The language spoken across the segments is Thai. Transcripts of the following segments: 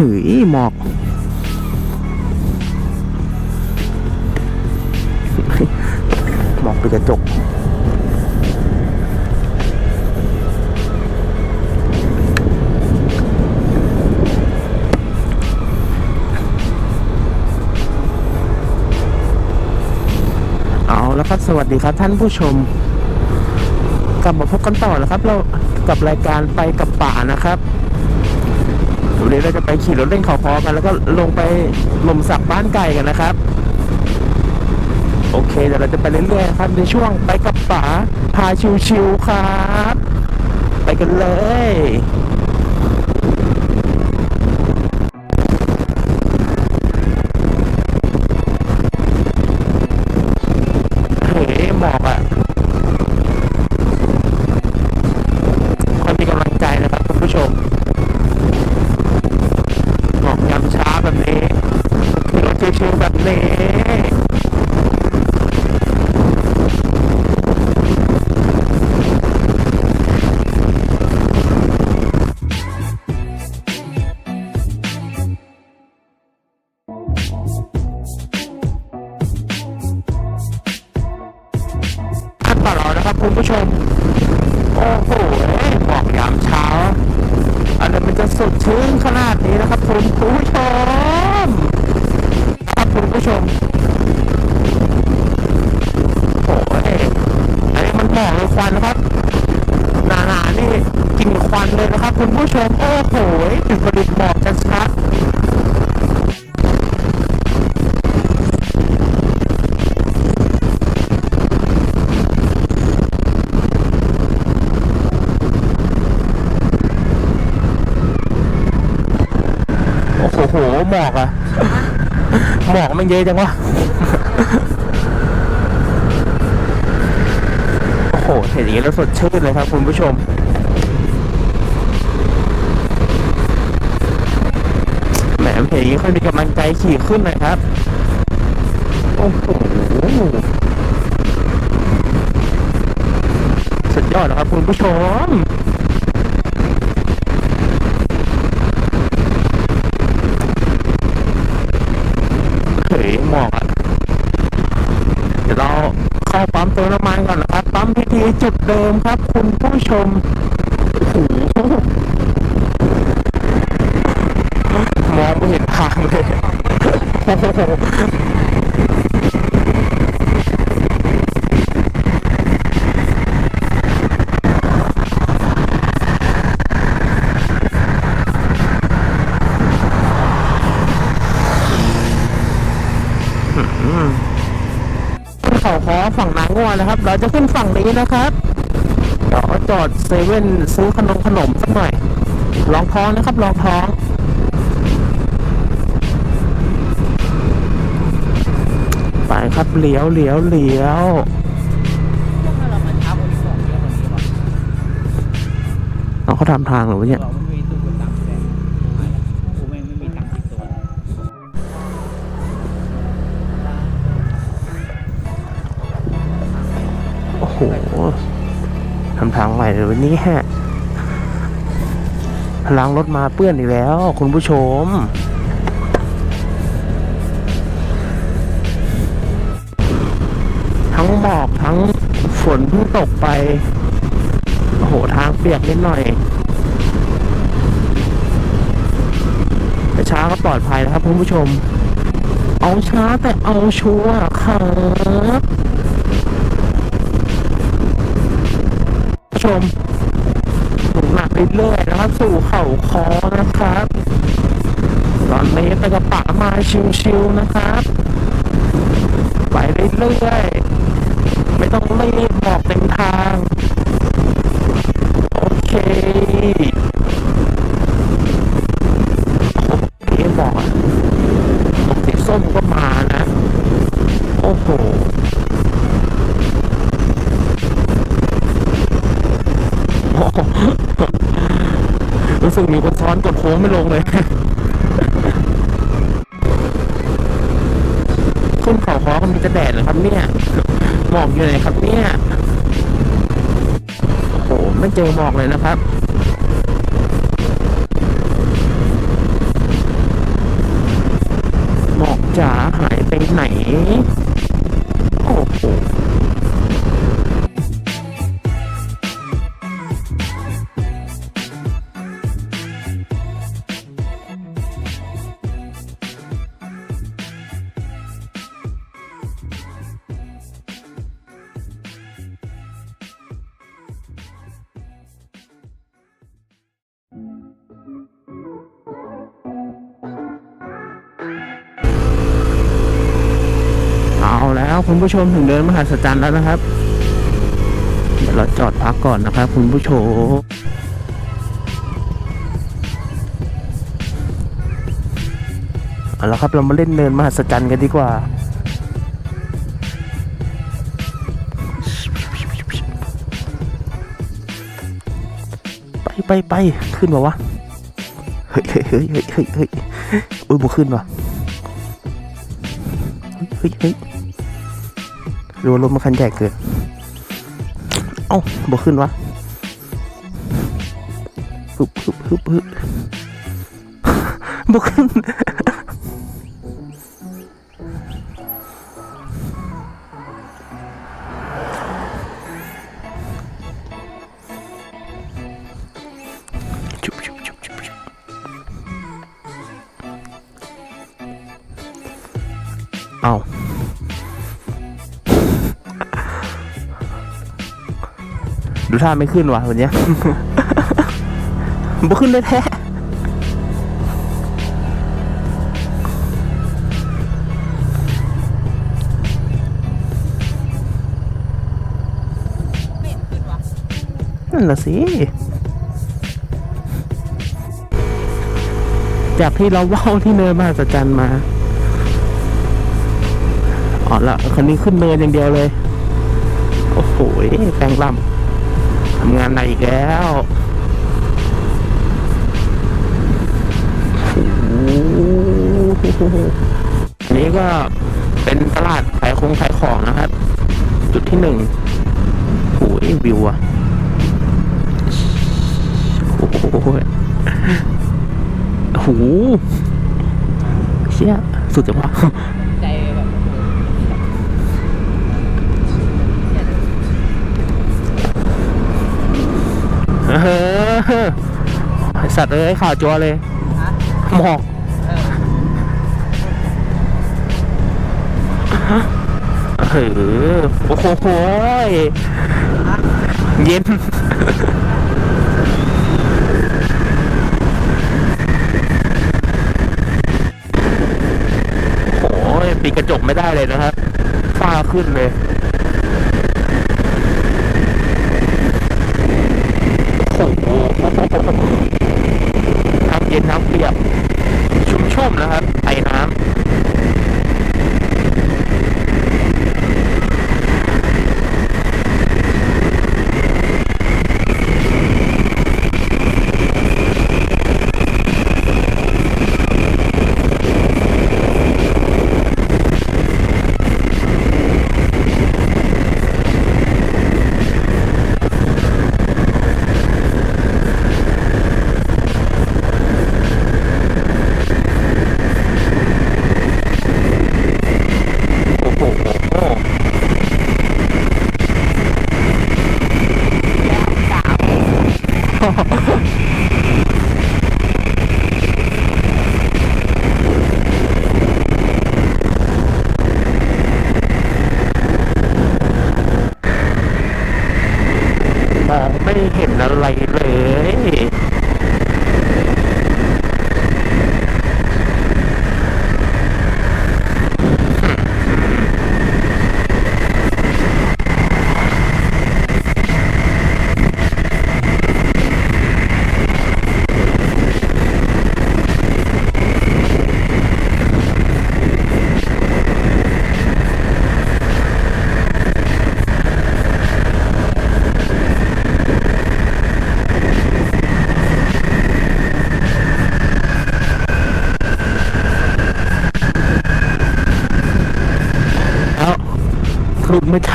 หืยหมอก หมอกเป็นกระจกเอาแล้วครับสวัสดีครับท่านผู้ชม กลับมาพบกันต่อแล้วครับ เรากับรายการไปกับป่านะครับ วันนี้เราจะไปขี่รถเล่นเขาพอกัน แล้วก็ลงไปลมสักบ้านไก่กันนะครับ โอเคเดี๋ยวเราจะไปเรื่อยๆครับในช่วงไปกับป๋าพาชิวๆครับ ไปกันเลย ลิตหมอกชัดโอ้โห หมอกอะหมอกมันเยอะจังวะ โอ้โหเห็นอย่างนี้แล้วสดชื่นเลยครับคุณผู้ชม เห็นอย่างนี้ค่อยมีกำลังใจขี่ขึ้นนะครับ โอ้โห สุดยอดนะครับคุณผู้ชมเฮ้ยหมอกอะเดี๋ยวเราเข้าปั๊มเติมน้ำมันก่อนนะครับ ปั๊มพีทีจุดเดิมครับ คุณผู้ชมโอ้โหมองไม่เห็นทางเลยโอ้โหขึ้น เขาคอฝั่งนางงัวนะครับ เราจะขึ้นฝั่งนี้นะครับเดี๋ยวจอดเซเว่นซื้อขนมขนมสักหน่อย ลองท้องนะครับ ลองท้อง ไปครับเลี้ยวเลี้ยวเลี้ยวเอาเขาทำทางหรือวะเนี่ยโอ้โหทำทางใหม่เลยวันนี้ฮะพลังรถมาเปื้อนอีกแล้ว คุณผู้ชม งหมอกทั้งฝนเพิ่งตกไป โอ้โห ทางเปียกนิดหน่อยแต่ช้าก็ปลอดภัยนะครับคุณผู้ชม เอาช้าแต่เอาชัวร์ครับชมหนุนหนักเรื่อยๆนะครับ สู่เข่าคอนะครับ ตอนนี้ไปกระปะมาชิวๆนะครับ ไปเรื่อยๆ ต้องรีบบอกเป็นทาง โอเค อยู่ไหนครับเนี่ยโอ้ไม่เจอบอกเลยนะครับหมอกจ๋าหายไปไหน แล้วคุณผู้ชมถึงเดินมหัศจรรย์แล้วนะครับ เดี๋ยวเราจอดพักก่อนนะครับ คุณผู้ชมเอาละครับเรามาเล่นเนินมหัศจรรย์กันดีกว่า ไปไปไปขึ้นมาวะเฮ้ยเฮ้ยเฮ้ยเฮ้ยเฮ้ยเฮ้ยอุ้ยบุขึ้นวะเฮ้ยเฮ้ย หรือว่ารถมันคันใหญ่เกินเอ้าบ่ขึ้นวะฮึบฮึบฮึบฮึบบ่ขึ้นชุบชุบชุบชุบชุบเอา ดูท่าไม่ขึ้นว่ะวันเนี้ยบ่ขึ้นเลยแท้ไม่เห็นขึ้นวะนั่นน่ะสิ จากที่เราเว้าที่เนินมหัศจรรย์มา อ๋อละคนนี้ขึ้นเนินอย่างเดียวเลย โอ้โหแปลงลำ ทำงานหนักอีกแล้วอันนี้ก็เป็นตลาดขายคงขายของนะครับ จุดที่หนึ่งโอ้ยวิวอะโอ้โหโอ้โหเชี่ยสุดจังวะ ใจแบบ เออ ไอ้สัตว์เอ้ยข่าวจัวเลยฮะหมอกเออเออโอ้โหยเย็นโอ้ยปิดกระจกไม่ได้เลยนะครับฝ้าขึ้นเลย โอ้โห ทั้งเย็นทั้งเปียก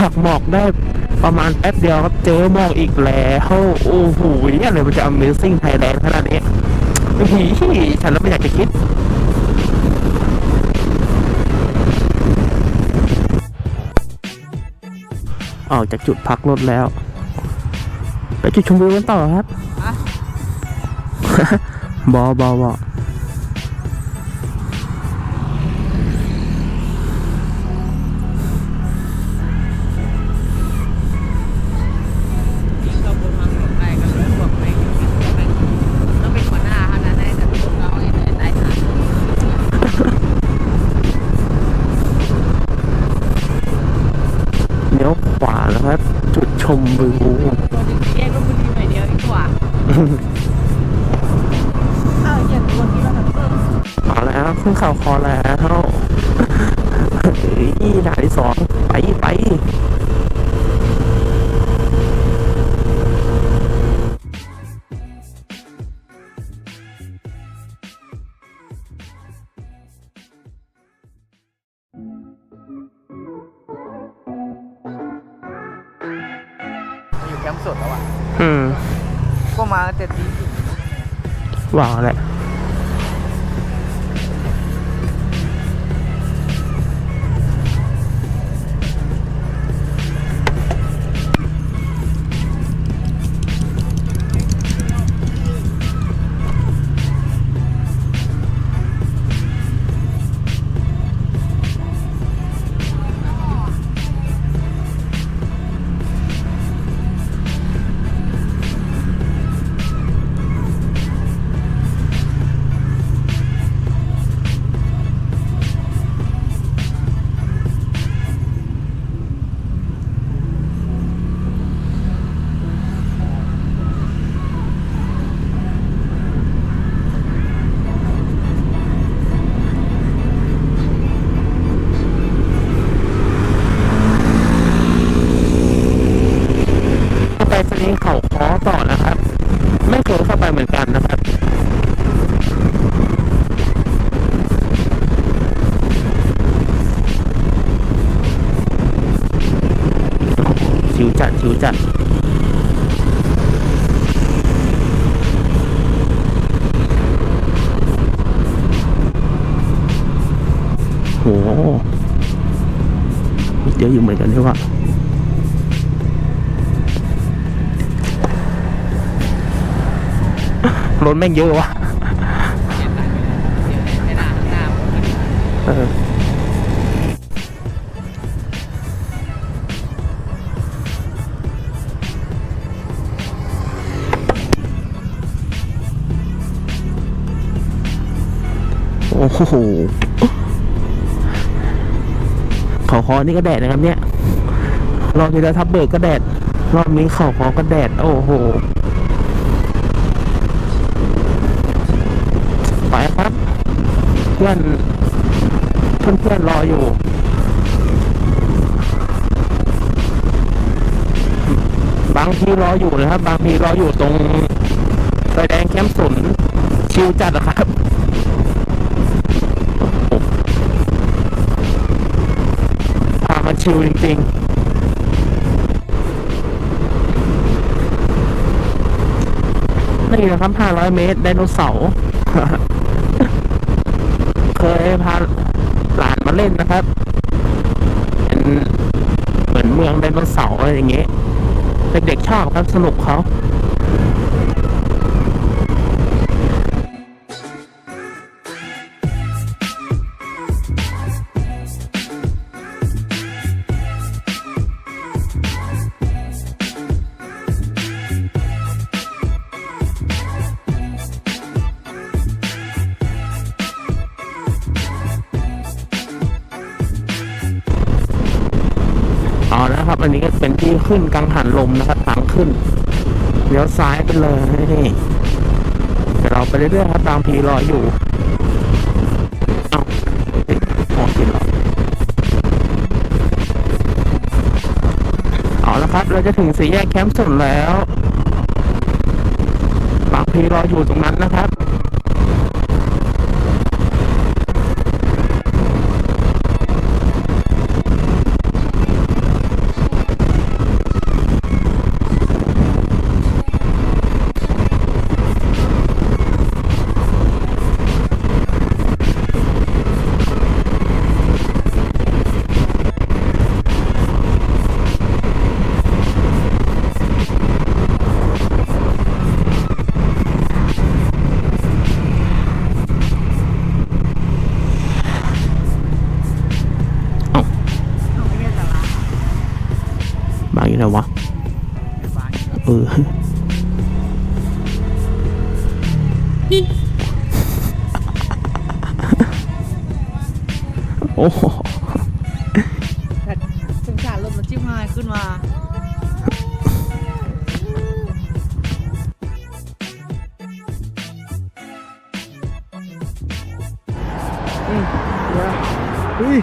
หักหมอกได้ประมาณแป๊บเดียวครับเจอหมอกอีกแล้วโอ้โหนี่อะไรมันจะ Amazing Thailand ขนาดนี้ผีฉันแล้วไม่อยากจะคิดออกจากจุดพักรถแล้ว ไปจุดชมวิวกันต่อครับ บอบอบอ มวิวตัวนึงแยกก็มันมีหน่อยเดียวดีกว่าอ้าวอย่างตัวที่มาแบบเพิ่มเอาแล้วขึ้นเข่าคอแล้วเฮ้ยด่านที่สองไปไป แคมป์สดแล้วอะ อืม ก็มาตั้งแต่ตีสี่ว้าวแหละ จัดชิวจัดโหเยอะอยู่เหมือนกันที่ว่ารถแม่งเยอะวะ โอ้โหเขาคอนี่ก็แดดนะครับเนี่ยรอบที่แล้วทับเบิกก็แดด รอบนี้เขาคอก็แดด โอ้โห ไปครับ เพื่อนเพื่อนเพื่อนๆรออยู่บางทีรออยู่นะครับ บางทีรออยู่ตรงไฟแดงแคมป์สุนชิวจัดนะครับ ชิลจริงๆนี่นะครับ500เมตรไดโนเสาร์เคยพาหลานมาเล่นนะครับเป็นเหมือนเมืองไดโนเสาร์อะไรอย่างเงี้ยเด็กๆชอบครับสนุกเขา อันนี้ก็เป็นที่ขึ้นกังหันลมนะครับทางขึ้นเลี้ยวซ้ายไปเลยนี่เดี๋ยวเราไปเรื่อยๆครับบางพีรออยู่เอาติดหัวกินเหรอเอาละครับ เราจะถึงสี่แยกแคมป์สุนแล้วบางพีรออยู่ตรงนั้นนะครับ โอ้โหแต่สงสารรถมันจิ้มหายขึ้นมาอุ้ย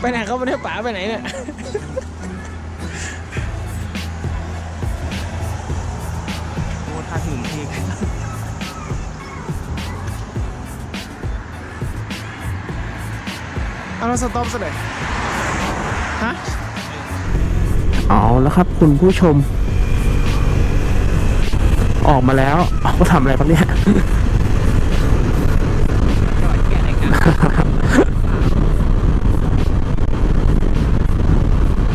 ไปไหนเขาไม่ได้ป๋าไปไหนเนี่ย เอาเราสต็อปซะเลยฮะเอาแล้วครับ คุณผู้ชม ออกมาแล้วเขาทำอะไรครับเนี่ยไรกัน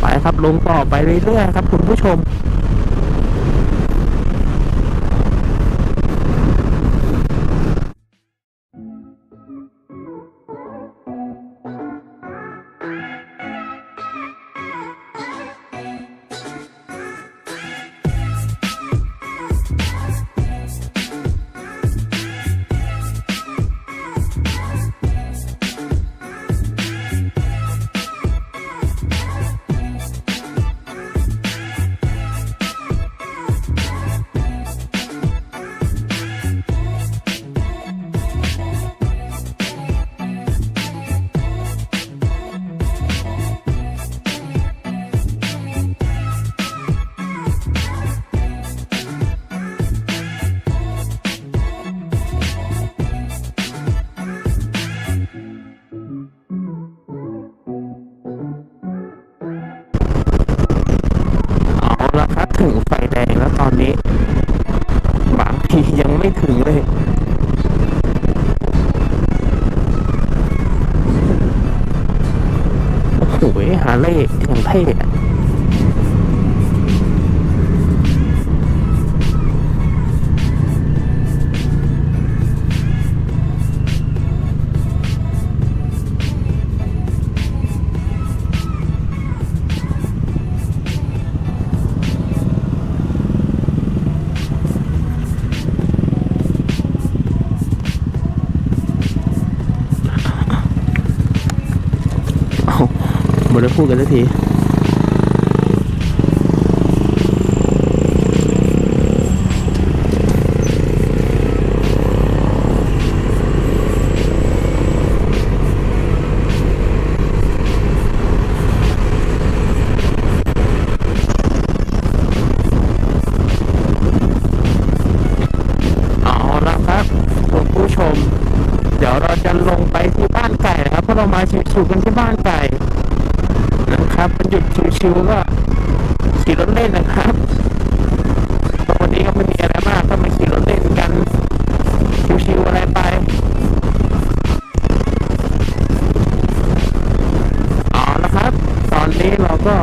ไปครับลงต่อไปเรื่อยๆครับ คุณผู้ชม ไม่ได้พูดกันสักทีอาละครับคุณผู้ชม เดี๋ยวเราจะลงไปที่บ้านไก่นะครับเพราะเรามาชิวๆกันที่บ้านไก่ นะครับเป็นหยุดชิวๆก็ขี่รถเล่นนะครับวันนี้ก็ไม่มีอะไรมากก็มาขี่รถเล่นกันชิวๆอะไรไปเอาละครับ ตอนนี้เราก็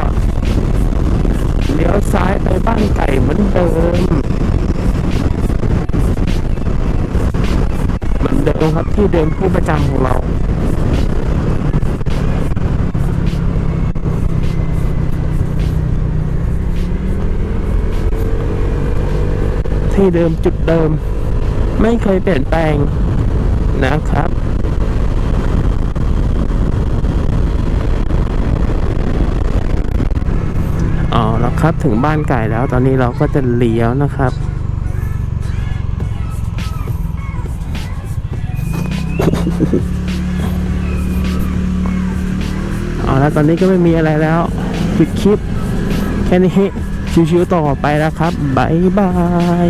เลี้ยวซ้ายไปบ้านไก่เหมือนเดิมเหมือนเดิมครับที่เดิมที่ประจำของเรา ที่เดิมจุดเดิม ไม่เคยเปลี่ยนแปลงนะครับ อ๋อแล้วครับถึงบ้านไก่แล้วตอนนี้เราก็จะเลี้ยวนะครับเอาแล้วตอนนี้ก็ไม่มีอะไรแล้วปิดคลิปแค่นี้ ชิวๆต่อไปนะครับ บ๊ายบาย